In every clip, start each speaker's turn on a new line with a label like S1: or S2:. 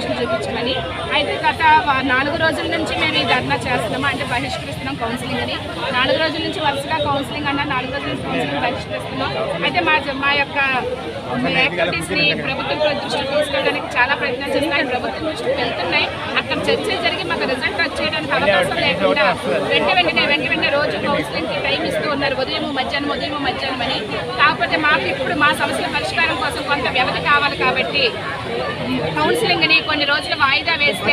S1: সুযোগ হচ্ছে মানে అయితే గత నాలుగు రోజుల నుంచి మేము ఈ ధర్నా చేస్తున్నాము. అంటే బహిష్కరిస్తున్నాం కౌన్సిలింగ్ అని నాలుగు రోజుల నుంచి వరుసగా కౌన్సిలింగ్ అన్న నాలుగు రోజుల నుంచి కౌన్సిలింగ్ బహిష్కరిస్తున్నాం. అయితే మా మా యొక్క యాక్టివిటీస్ని ప్రభుత్వం దృష్టికి తీసుకెళ్ళడానికి చాలా ప్రయత్నాలు చేస్తున్నాయి. ప్రభుత్వం దృష్టికి వెళ్తున్నాయి. అక్కడ చర్చలు జరిగి మాకు రిజల్ట్ వచ్చేయడానికి అవకాశం లేకుండా వెంట వెంటనే వెంట వెంటనే రోజు కౌన్సిలింగ్కి టైం ఇస్తూ ఉన్నారు. ఉదయం మధ్యాహ్నం ఉదయం మధ్యాహ్నం అని. కాకపోతే మాకు ఇప్పుడు మా సమస్యల పరిష్కారం కోసం కొంత వ్యవధి కావాలి కాబట్టి కౌన్సిలింగ్ని కొన్ని రోజులు వాయిదా వేస్తే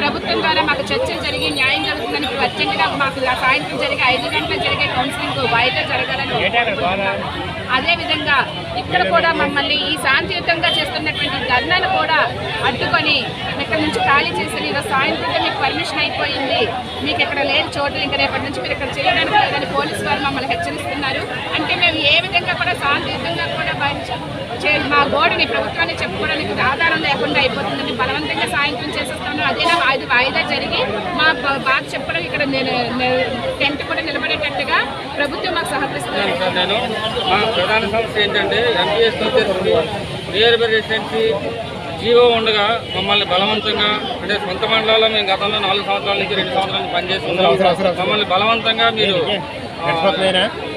S1: ప్రభుత్వం ద్వారా మాకు చర్చలు జరిగి న్యాయం జరుగుతుందని అర్జెంటుగా మాకు సాయంత్రం జరిగే ఐదు గంటలకు జరిగే కౌన్సిలింగ్ వాయిదా జరగాలని కోరుకుంటున్నాము. అదే విధంగా ఇక్కడ కూడా మమ్మల్ని ఈ శాంతియుతంగా చేస్తున్నటువంటి ధర్నాను కూడా అడ్డుకొని ఇక్కడ నుంచి ఖాళీ చేసి ఈరోజు సాయంత్రం మీకు పర్మిషన్ అయిపోయింది. మీకు ఇక్కడ లేని చోటు ఇంకా రేపటి నుంచి మీరు ఇక్కడ చేయడానికి లేదని పోలీసు వారు మమ్మల్ని హెచ్చరిస్తున్నారు. అంటే మేము ఏ విధంగా కూడా శాంతియుతంగా కూడా మా గోడని ప్రభుత్వాన్ని చెప్పుకోవడానికి ఆధారం లేకుండా అయిపోతుందని బలవంతంగా సాయంత్రం చేసేస్తాను అదేనా అది వాయిదా జరిగి మా బాధ చెప్పడం ఇక్కడ నేను టెంట్ కూడా నిలబడేటట్టుగా ప్రభుత్వం మాకు సహకరిస్తున్నారు
S2: సార్ నేను మా ప్రధాన సమస్య ఏంటంటే ఎంపీఎస్ వచ్చేసి నియర్ బై రెసిడెన్సీ జీవో ఉండగా మమ్మల్ని బలవంతంగా అంటే సొంత మండలాల్లో మేము గతంలో నాలుగు సంవత్సరాల నుంచి రెండు సంవత్సరాల నుంచి పనిచేస్తున్నాం. మమ్మల్ని బలవంతంగా మీరు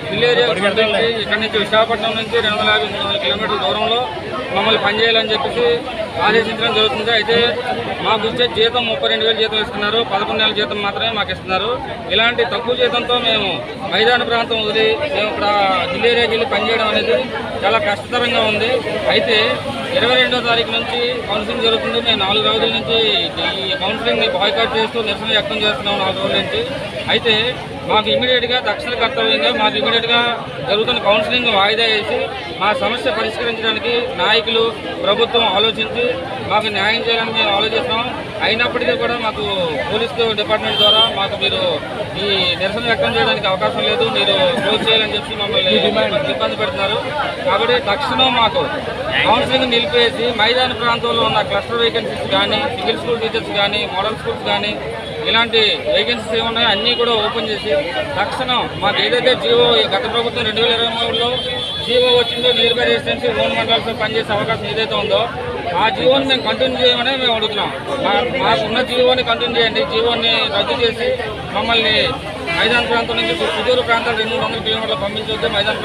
S2: హిల్ ఏరియా నుంచి ఇక్కడ నుంచి విశాఖపట్నం నుంచి రెండు వందల యాభై మూడు వందల కిలోమీటర్ల దూరంలో మమ్మల్ని పనిచేయాలని చెప్పేసి ఆదేశించడం జరుగుతుంది. అయితే మాకు ఇచ్చే జీతం ముప్పై రెండు వేలు జీతం ఇస్తున్నారు పదకొండు నెలల జీతం మాత్రమే మాకు ఇస్తున్నారు. ఇలాంటి తక్కువ జీతంతో మేము మైదాన ప్రాంతం వదిలి మేము ఇక్కడ హిల్ ఏరియాకి వెళ్ళి పనిచేయడం అనేది చాలా కష్టతరంగా ఉంది. అయితే ఇరవై రెండో తారీఖు నుంచి కౌన్సిలింగ్ జరుగుతుంది. మేము నాలుగు రోజుల నుంచి ఈ కౌన్సిలింగ్ని బాయ్కాట్ చేస్తూ నిరసన వ్యక్తం చేస్తున్నాం నాలుగు రోజుల నుంచి. అయితే మాకు ఇమీడియట్గా తక్షణ కర్తవ్యంగా మాకు ఇమీడియట్గా జరుగుతున్న కౌన్సిలింగ్ వాయిదా వేసి మా సమస్య పరిష్కరించడానికి నాయకులు ప్రభుత్వం ఆలోచించి మాకు న్యాయం చేయాలని మేము ఆలోచిస్తున్నాం అయినప్పటికీ కూడా మాకు పోలీస్ డిపార్ట్మెంట్ ద్వారా మాకు మీరు ఈ నిరసన వ్యక్తం చేయడానికి అవకాశం లేదు. మీరు క్లోజ్ చేయాలని చెప్పి మమ్మల్ని ఇబ్బంది పెడుతున్నారు. కాబట్టి తక్షణం మాకు కౌన్సిలింగ్ నిలిపేసి మైదాన ప్రాంతంలో ఉన్న క్లస్టర్ వేకెన్సీస్ కానీ సింగిల్ స్కూల్ టీచర్స్ కానీ మోడల్ స్కూల్స్ కానీ ఇలాంటి వేకెన్సీస్ ఏమున్నాయో అన్నీ కూడా ఓపెన్ చేసి తక్షణం మాకు ఏదైతే జీవో గత ప్రభుత్వం రెండు వేల ఇరవై మూడులో జీవో వచ్చిందో నియర్ బై రెసిడెన్సీ ఓన్ మండలాలతో పనిచేసే అవకాశం ఏదైతే ఉందో ఆ జీవోని మేము కంటిన్యూ చేయమని మేము అడుగుతున్నాం. మాకు మాకున్న జీవోని కంటిన్యూ చేయండి. జీవోని రద్దు చేసి మమ్మల్ని మైదాన ప్రాంతం నుంచి సుదూర ప్రాంతాలు రెండు వందల కిలోమీటర్లు పంపించొద్దు మైదాన